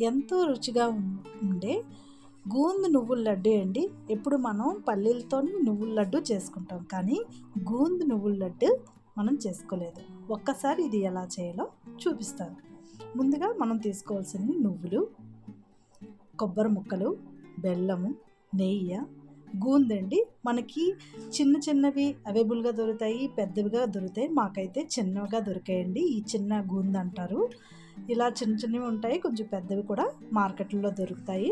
ఎంతో రుచిగా ఉండే గూందు నువ్వుల లడ్డు అండి. ఎప్పుడు మనం పల్లీలతో నువ్వుల లడ్డు చేసుకుంటాం. కానీ గూందు నువ్వుల లడ్డు మనం చేసుకోలేదు. ఒక్కసారి ఇది ఎలా చేయాలో చూపిస్తాను. ముందుగా మనం తీసుకోవాల్సినవి నువ్వులు కొబ్బరి ముక్కలు బెల్లము నెయ్యి. గూందండి మనకి చిన్న చిన్నవి అవైలబుల్గా దొరుకుతాయి పెద్దవిగా దొరుకుతాయి. మాకైతే చిన్నవిగా దొరికాయండి. ఈ చిన్న గూంద అంటారు. ఇలా చిన్న చిన్నవి ఉంటాయి కొంచెం పెద్దవి కూడా మార్కెట్లో దొరుకుతాయి.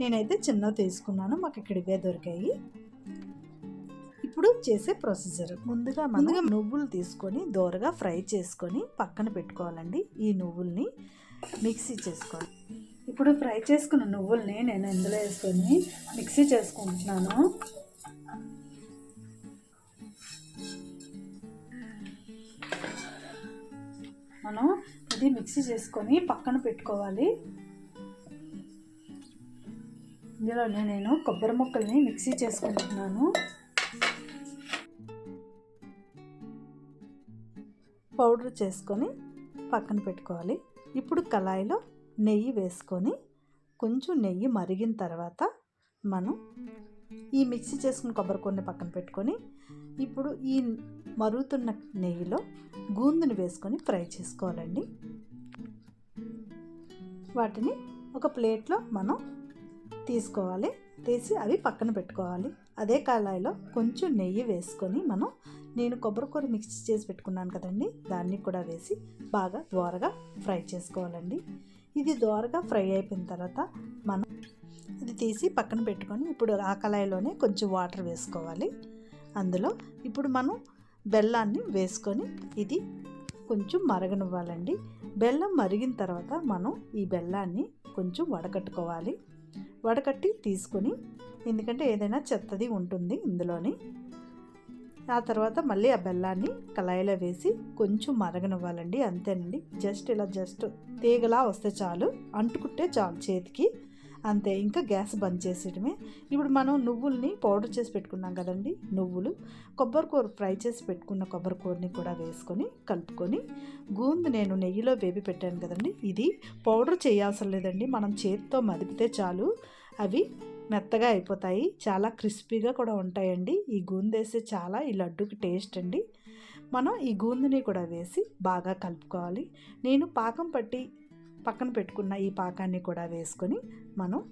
నేనైతే చిన్నవి తీసుకున్నాను మాకు ఇక్కడ ఇవే దొరికాయి. ఇప్పుడు చేసే ప్రొసీజర్ ముందుగా ముందుగా నువ్వులు తీసుకొని దోరగా ఫ్రై చేసుకొని పక్కన పెట్టుకోవాలండి ఈ నువ్వుల్ని మిక్సీ చేసుకోవాలి ఇప్పుడు ఫ్రై చేసుకున్న నువ్వుల్ని నేను ఇందులో వేసుకొని మిక్సీ చేసుకుంటున్నాను. మనం ఇది మిక్సీ చేసుకొని పక్కన పెట్టుకోవాలి. ఇందులోనే నేను కొబ్బరి ముక్కల్ని మిక్సీ చేసుకుంటున్నాను. పౌడర్ చేసుకొని పక్కన పెట్టుకోవాలి. ఇప్పుడు కళాయిలో నెయ్యి వేసుకొని కొంచెం నెయ్యి మరిగిన తర్వాత మనం ఈ మిక్సీ చేసుకున్న కొబ్బరి కొన్ని పక్కన పెట్టుకొని ఇప్పుడు ఈ మరుగుతున్న నెయ్యిలో గూందుని వేసుకొని ఫ్రై చేసుకోవాలండి. వాటిని ఒక ప్లేట్లో మనం తీసుకోవాలి. తీసి అవి పక్కన పెట్టుకోవాలి. అదే కళాయిలో కొంచెం నెయ్యి వేసుకొని మనం నేను కొబ్బరికూర మిక్స్ చేసి పెట్టుకున్నాను కదండి. దాన్ని కూడా వేసి బాగా దోరగా ఫ్రై చేసుకోవాలండి. ఇది దోరగా ఫ్రై అయిపోయిన తర్వాత మనం ఇది తీసి పక్కన పెట్టుకొని ఇప్పుడు ఆ కళాయిలోనే కొంచెం వాటర్ వేసుకోవాలి. అందులో ఇప్పుడు మనం బెల్లాన్ని వేసుకొని ఇది కొంచెం మరగనివ్వాలండి. బెల్లం మరిగిన తర్వాత మనం ఈ బెల్లాన్ని కొంచెం వడకట్టుకోవాలి. వడకట్టి తీసుకొని ఎందుకంటే ఏదైనా చెత్తది ఉంటుంది ఇందులోని. ఆ తర్వాత మళ్ళీ ఆ బెల్లాన్ని కళాయిలో వేసి కొంచెం మరగనివ్వాలండి. అంతేనండి. జస్ట్ ఇలా జస్ట్ తీగలా వస్తే చాలు. అంటుకుంటే చాలు చేతికి. అంతే ఇంకా గ్యాస్ బంద్ చేసేయడమే. ఇప్పుడు మనం నువ్వుల్ని పౌడర్ చేసి పెట్టుకున్నాం కదండి నువ్వులు. కొబ్బరికూర ఫ్రై చేసి పెట్టుకున్న కొబ్బరికూరని కూడా వేసుకొని కలుపుకొని గూందు నేను నెయ్యిలో వేపి పెట్టాను కదండి. ఇది పౌడర్ చేయాల్సిన లేదండి మనం చేతితో మదిపితే చాలు. అవి మెత్తగా అయిపోతాయి చాలా క్రిస్పీగా కూడా ఉంటాయండి. ఈ గూందు వేస్తే చాలా ఈ లడ్డుకి టేస్ట్ అండి. మనం ఈ గూందుని కూడా వేసి బాగా కలుపుకోవాలి. నేను పాకం పట్టి పక్కన పెట్టుకున్న ఈ పాకాన్ని కూడా వేసుకొని మనం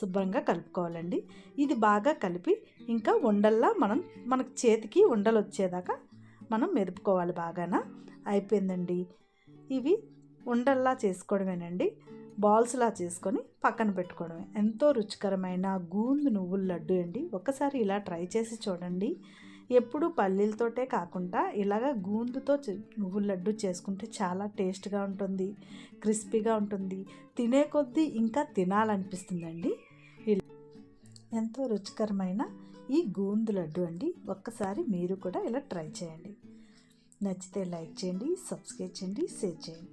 శుభ్రంగా కలుపుకోవాలండి. ఇది బాగా కలిపి ఇంకా ఉండల్లా మనం మనకు చేతికి ఉండలు వచ్చేదాకా మనం మెదుపుకోవాలి బాగాన? అయిపోయిందండి. ఇవి ఉండల్లా చేసుకోవడమేనండి. బాల్స్లా చేసుకొని పక్కన పెట్టుకోవడమే. ఎంతో రుచికరమైన గూందు నువ్వుల లడ్డు అండి. ఒకసారి ఇలా ట్రై చేసి చూడండి. ఎప్పుడు పల్లీలతోటే కాకుండా ఇలాగ గూందుతో నువ్వుల లడ్డు చేసుకుంటే చాలా టేస్ట్గా ఉంటుంది క్రిస్పీగా ఉంటుంది. తినే కొద్దీ ఇంకా తినాలనిపిస్తుందండి. ఇలా ఎంతో రుచికరమైన ఈ గూందు లడ్డు అండి. ఒక్కసారి మీరు కూడా ఇలా ట్రై చేయండి. నచ్చితే లైక్ చేయండి సబ్స్క్రైబ్ చేయండి షేర్ చేయండి.